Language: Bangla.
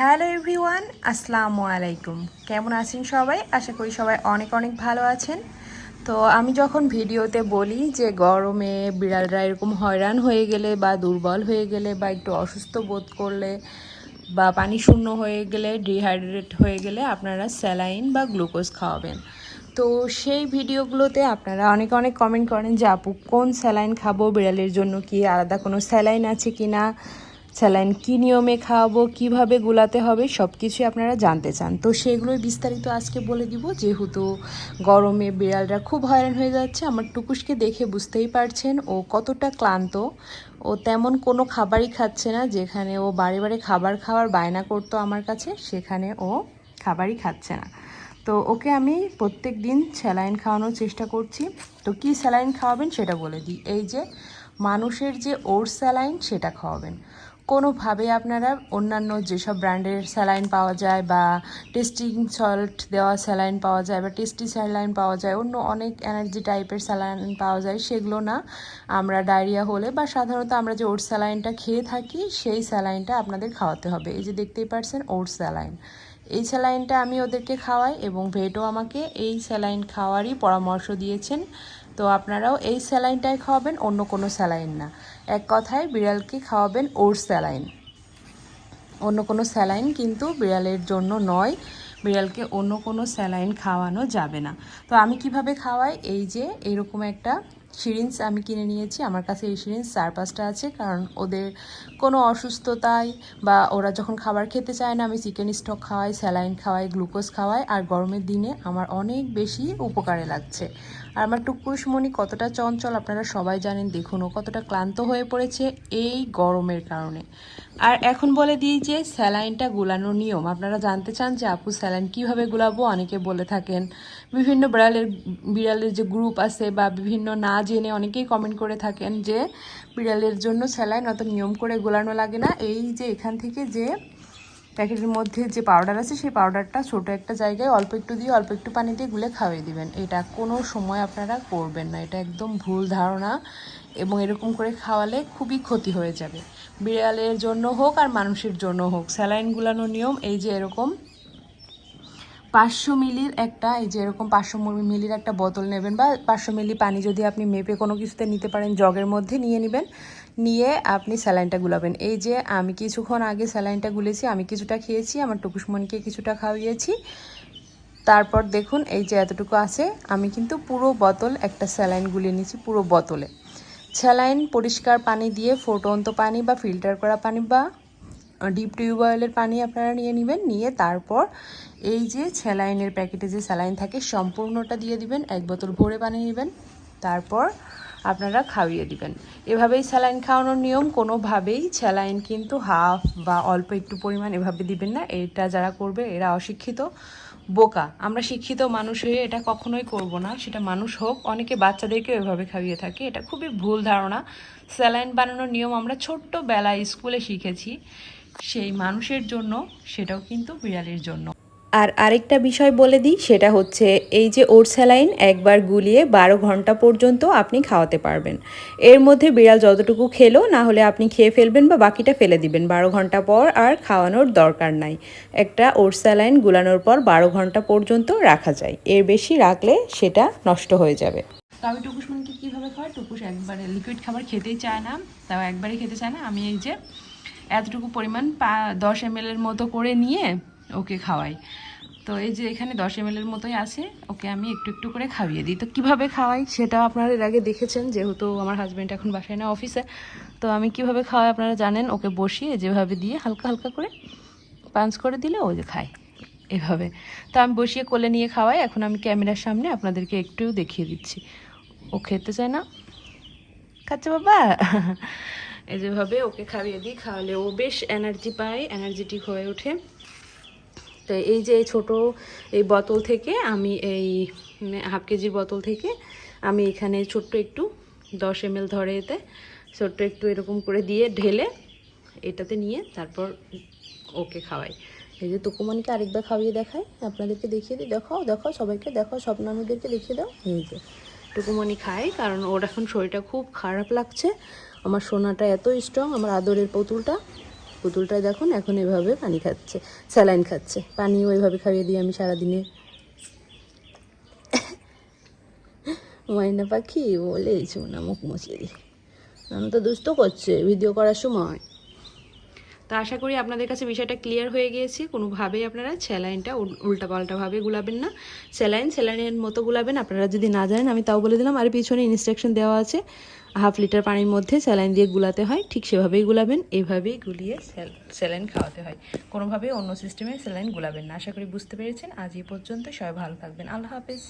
হ্যালো এভরিওয়ান, আসসালামু আলাইকুম। কেমন আছেন সবাই? আশা করি সবাই অনেক অনেক ভালো আছেন। তো আমি যখন ভিডিওতে বলি যে গরমে বিড়ালরা এরকম হয়রান হয়ে গেলে বা দুর্বল হয়ে গেলে বা একটু অসুস্থ বোধ করলে বা পানি শূন্য হয়ে গেলে, ডিহাইড্রেট হয়ে গেলে আপনারা স্যালাইন বা গ্লুকোজ খাওয়াবেন। তো সেই ভিডিওগুলোতে আপনারা অনেক অনেক কমেন্ট করেন যে, আপু, কোন স্যালাইন খাব? বিড়ালের জন্য কি আলাদা কোনো স্যালাইন আছে কি না স্যালাইন কী নিয়মে খাওয়াবো, কীভাবে গুলাতে হবে সব কিছুই আপনারা জানতে চান। তো সেগুলোই বিস্তারিত আজকে বলে দিব। যেহেতু গরমে বিড়ালরা খুব হয়রান হয়ে যাচ্ছে, আমার টুকুসকে দেখে বুঝতেই পারছেন, ও কতটা ক্লান্ত। ও তেমন কোনো খাবারই খাচ্ছে না, যেখানে ও বারে বারে খাবার খাওয়ার বায়না করতো আমার কাছে, সেখানে ও খাবারই খাচ্ছে না। তো ওকে আমি প্রত্যেক দিন স্যালাইন খাওয়ানোর চেষ্টা করছি। তো কি স্যালাইন খাওয়াবেন সেটা বলে দিই। এই যে মানুষের যে ওর স্যালাইন, সেটা খাওয়াবেন। কোনোভাবে আপনারা অন্যান্য যেসব ব্র্যান্ডের স্যালাইন পাওয়া যায় বা টেস্টিং সল্ট দেওয়া স্যালাইন পাওয়া যায় বা টেস্টি স্যালাইন পাওয়া যায়, অন্য অনেক এনার্জি টাইপের স্যালাইন পাওয়া যায়, সেগুলো না আমরা ডায়রিয়া হলে বা সাধারণত আমরা যে ওটস স্যালাইনটা খেয়ে থাকি, সেই স্যালাইনটা আপনাদের খাওয়াতে হবে। এই যে দেখতেই পারছেন ওটস স্যালাইন। এই স্যালাইনটা আমি ওদেরকে খাওয়াই এবং ভেটও আমাকে এই স্যালাইন খাওয়ারই পরামর্শ দিয়েছেন। তো আপনারাও এই স্যালাইনটাই খাওয়াবেন, অন্য কোনো স্যালাইন না। এক কথায় বিড়ালকে খাওয়াবেন ওর স্যালাইন। অন্য কোনো স্যালাইন কিন্তু বিড়ালের জন্য নয়, বিড়ালকে অন্য কোনো স্যালাইন খাওয়ানো যাবে না। তো আমি কীভাবে খাওয়াই? এই যে এরকম একটা সিরিঞ্জ আমি কিনে নিয়েছি। আমার কাছে এই সিরিঞ্জ চার পাঁচটা আছে, কারণ ওদের কোনো অসুস্থতায় বা ওরা যখন খাবার খেতে চায় না, আমি চিকেন স্টক খাওয়াই, স্যালাইন খাওয়াই, গ্লুকোজ খাওয়াই, আর গরমের দিনে আমার অনেক বেশি উপকারে লাগছে। আর আমার টুকুসমণি কতটা চঞ্চল, আপনারা সবাই জানেন, দেখুন, ও কতটা ক্লান্ত হয়ে পড়েছে এই গরমের কারণে। আর এখন বলে দিই যে, স্যালাইনটা গুলানোর নিয়ম। আপনারা জানতে চান যে, আপু, স্যালাইন কীভাবে গুলাবো? অনেকে বলে থাকেন, বিভিন্ন বিড়ালের বিড়ালের যে গ্রুপ আছে বা বিভিন্ন না জেনে অনেকেই কমেন্ট করে থাকেন যে, বিড়ালের জন্য স্যালাইন অত নিয়ম করে গোলানো লাগে না। এই যে এখান থেকে যে প্যাকেটের মধ্যে যে পাউডার আছে, সেই পাউডারটা ছোটো একটা জায়গায় অল্প একটু দিয়ে, অল্প একটু পানি দিয়ে গুলে খাওয়িয়ে দিবেন। এটা কোনো সময় আপনারা করবেন না। এটা একদম ভুল ধারণা এবং এরকম করে খাওয়ালে খুবই ক্ষতি হয়ে যাবে। বিড়ালের জন্য হোক আর মানুষের জন্য হোক, স্যালাইন গুলানোর নিয়ম এই যে এরকম পাঁচশো মিলির একটা, এই যে এরকম পাঁচশো মিলির একটা বোতল নেবেন বা পাঁচশো মিলি পানি যদি আপনি মেপে কোনো কিছুতে নিতে পারেন, জগের মধ্যে নিয়ে নেবেন, নিয়ে আপনি স্যালাইনটা গুলাবেন। এই যে আমি কিছুক্ষণ আগে স্যালাইনটা গুলেছি, আমি কিছুটা খেয়েছি, আমার টুকুসমণিকে কিছুটা খাওয়িয়েছি। তারপর দেখুন এই যে এতটুকু আছে, আমি কিন্তু পুরো বোতল একটা স্যালাইন গুলিয়ে নিয়েছি, পুরো বোতলে। স্যালাইন পরিষ্কার পানি দিয়ে, ফোটন্ত পানি বা ফিল্টার করা পানি বা ডিপ টিউবওয়েলের পানি আপনারা নিয়ে নেবেন, নিয়ে তারপর এই যে স্যালাইনের প্যাকেটে যে স্যালাইন থাকে, সম্পূর্ণটা দিয়ে দিবেন, এক বোতল ভরে পানি নেবেন, তারপর আপনারা খাওয়িয়ে দিবেন। এভাবেই স্যালাইন খাওয়ানোর নিয়ম, কোনোভাবেই স্যালাইন কিন্তু হাফ বা অল্প একটু পরিমাণ এভাবে দিবেন না। এটা যারা করবে, এরা অশিক্ষিত, বোকা। আমরা শিক্ষিত মানুষ হয়ে এটা কখনোই করব না, সেটা মানুষ হোক। অনেকে বাচ্চাদেরকেও এভাবে খাইয়ে থাকে, এটা খুবই ভুল ধারণা। স্যালাইন বানানোর নিয়ম আমরা ছোট্টবেলায় স্কুলে শিখেছি। সেই মানুষের জন্য সেটাও কিন্তু বিড়ালের জন্য। আর আরেকটা বিষয় বলে দিই সেটা হচ্ছে এই যে ওট স্যালাইন একবার গুলিয়ে বারো ঘণ্টা পর্যন্ত আপনি খাওয়াতে পারবেন। এর মধ্যে বিড়াল যতটুকু খেলো না হলে আপনি খেয়ে ফেলবেন বা বাকিটা ফেলে দিবেন। বারো ঘণ্টা পর আর খাওয়ানোর দরকার নাই। একটা ওট স্যালাইন গুলানোর পর বারো ঘণ্টা পর্যন্ত রাখা যায়। এর বেশি রাখলে সেটা নষ্ট হয়ে যাবে। তো আমি টুকুস মনকে কীভাবে খাওয়াই টুকুস একবারে লিকুইড খাবার খেতেই চায় না। তাও একবারই খেতে চায় না। আমি এই যে এতটুকু পরিমাণ পা দশ এম এর মতো করে নিয়ে ওকে খাওয়াই। তো এই যে এখানে দশ এম এর মতোই আছে, ওকে আমি একটু একটু করে খাইয়ে দিই। তো কীভাবে খাওয়াই সেটা আপনারা এর আগে দেখেছেন, যেহেতু আমার হাজব্যান্ড এখন বাসায় না অফিসে তো আমি কীভাবে খাওয়াই আপনারা জানেন? ওকে বসিয়ে যেভাবে দিয়ে হালকা হালকা করে পাঞ্চ করে দিলে ও যে খায় এভাবে। তো আমি বসিয়ে কোলে নিয়ে খাওয়াই। এখন আমি ক্যামেরার সামনে আপনাদেরকে একটু দেখিয়ে দিচ্ছি। ও খেতে চায় না? খাচ্ছে বাবা? এই যেভাবে ওকে খাইয়ে দিই, খাওয়ালে ও বেশ এনার্জি পায় এনার্জেটিক হয়ে ওঠে। তো এই যে ছোট এই বোতল থেকে আমি এই হাফ কেজির বোতল থেকে আমি এখানে ছোট্ট একটু দশ এম ধরে এতে, ছোট্ট একটু এরকম করে দিয়ে ঢেলে এটাতে নিয়ে তারপর ওকে খাওয়াই। এই যে তুকুমণিকে আরেকবার খাওয়িয়ে দেখাই, আপনাদেরকে দেখিয়ে দিই। দেখাও দেখাও সবাইকে, দেখাও সব নানুদেরকে দেখিয়ে দাও। এই যে টুকুমণি খায়, কারণ ওর এখন শরীরটা খুব খারাপ লাগছে। আমার সোনাটা এত স্ট্রং আমার আদরের পুতুলটা। পুতুলটাই দেখুন, এখন এভাবে পানি খাচ্ছে, স্যালাইন খাচ্ছে। পানি ওইভাবে খাইয়ে দিই আমি সারাদিনে ময়না পাখি বলে না মুখ মুছিয়ে দিই আমি তো দুস্থ করছে ভিডিও করার সময়। তো আশা করি আপনাদের কাছে বিষয়টা ক্লিয়ার হয়ে গিয়েছে। কোনোভাবেই আপনারা স্যালাইনটা উল্টাপাল্টাভাবে গুলাবেন না। স্যালাইন স্যালাইনের মতো গুলাবেন। আপনারা যদি না জানেন, আমি তাও বলে দিলাম, আর পিছনে ইনস্ট্রাকশন দেওয়া আছে। হাফ লিটার পানির মধ্যে স্যালাইন দিয়ে গুলাতে হয়। ঠিক সেভাবেই গুলাবেন, এভাবেই গুলিয়ে স্যালাইন খাওয়াতে হয়। কোনোভাবেই অন্য সিস্টেমে স্যালাইন গুলাবেন না। আশা করি বুঝতে পেরেছেন। আজ এই পর্যন্ত সবাই ভালো থাকবেন। আল্লাহ হাফেজ।